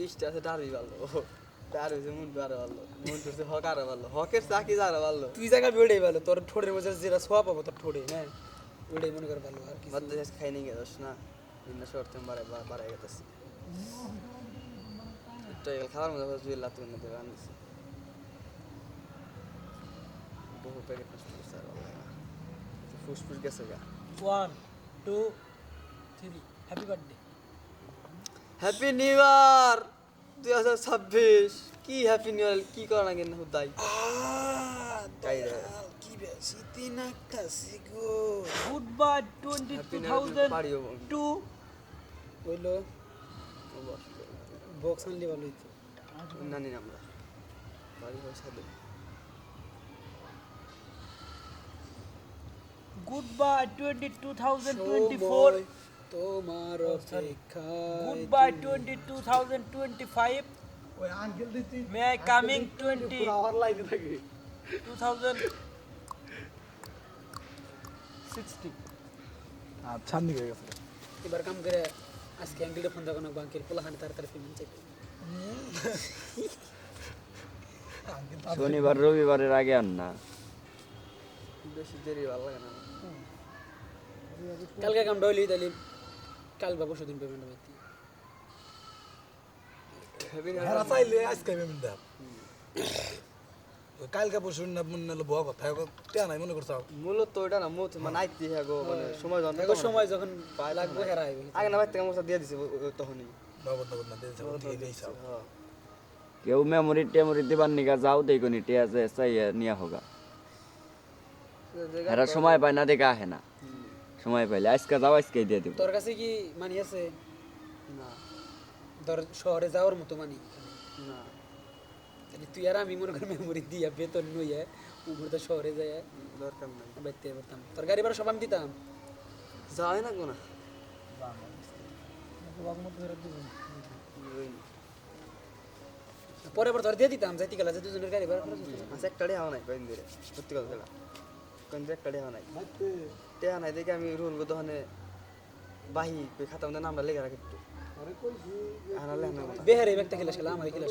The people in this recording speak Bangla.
ইস্টা আছে ডারবি ভালো ডারবি হচ্ছে মুন্টু আরও ভালো মুন্টু হচ্ছে হক আরও ভালো হকের চাকি আরও ভালো তুই জায়গা বেড়ে ভালো তোর ঠোঁটের মধ্যে যেটা সোয়া পাবো তোর ঠোঁটে হ্যাঁ? ওইটাই মনে কর ভালো আর কি বাদ দেশ খাই নিয়ে গেছিস না? ভিন্ন শহর থেকে বাড়াই বাড়াই গেছিস খাবার মধ্যে জুয়েল লাত করে দেবে আনিস বহু প্যাকেট নষ্ট করছে আর ফুসফুস গেছে গা। One two three happy birthday happy new year দুই হাজার ছাব্বিশ। কি হ্যাপি নিউ ইয়ার কি করা না কেন হুদাই তাই কি বেশি তিন একটা সিগো good bye twenty two thousand to হইল বক্স আনলি ভালো হইতো নানি আমরা। বাড়ি পয়সা দেবে good bye twenty two thousand twenty four তোমার অপেক্ষায় good bye twenty two thousand twenty five ওই আঙ্কেল দিতি মে আই কামিং টোয়েন্টি আমার লাইনে থাকে। টু থাউজেন্ড সিক্সটি আচ্ছা নিয়ে গেছে? এবার কাম করে আজকে আঙ্কেলটা ফোন দেখানো আঙ্কেল পোলা খানে তাড়াতাড়ি পেমেন্ট চাইতে শনিবার রবিবারের আগে আর না। বেশি দেরি ভালো লাগে না। কালকে কামটা হইলি তাহলে কাল বা পরশু দিন পেমেন্ট হবে হেরা চাইলে আজকে পেমেন্ট দেব। কালকে পরশু না মনে হলো বহ কথা। টেয়া নাই মনে করছাও মূলত ওইটা না মুত মানে আইতে হ্যাঁ গো মানে সময় যখন দেখো সময় যখন লাগবে হেরা আইবে। আগে না বাইতে কামড় দিয়ে দিছে ও- ও- তখনই। নগদ নগদ না দিয়েছে দিয়ে দিয়েছে হ্যাঁ কেউ মেমোরি টেমোরি দিবার নিকা যাও দেখো আছে নিয়ে হোগা। এরা সময় পায় না দেখে আহে না। সময় পাইলে। আজকে যাও আজকে দিয়ে দিব। তোর কাছে কি মানি আছে? না। ধর শহরে যাওয়ার মতো মানি। না। তাহলে তুই আর আমি মনে করি মেমোরি দিয়া বেতন নইয়া উপরে তো শহরে যায় দরকার নাই। বাইতে পারতাম তোর গাড়ি ভাড়া সব আমি দিতাম। যাওয়াই না কোনা। পরে পর ধর দিয়ে দিতাম যাইতে গেলা যে দুজনের গাড়ি ভাড়া। আচ্ছা একটা টেহা নাই কয়েকদিন ধরে? সত্যি কথা কোন একটা টেহা নাই। টেহা নাই দেখে আমি রুল গো দোকানে বাহি কই খাতা মধ্যে নামটা লেখা রাখি একটু। বেহারে একটা খেলা খেলা আমার খেলা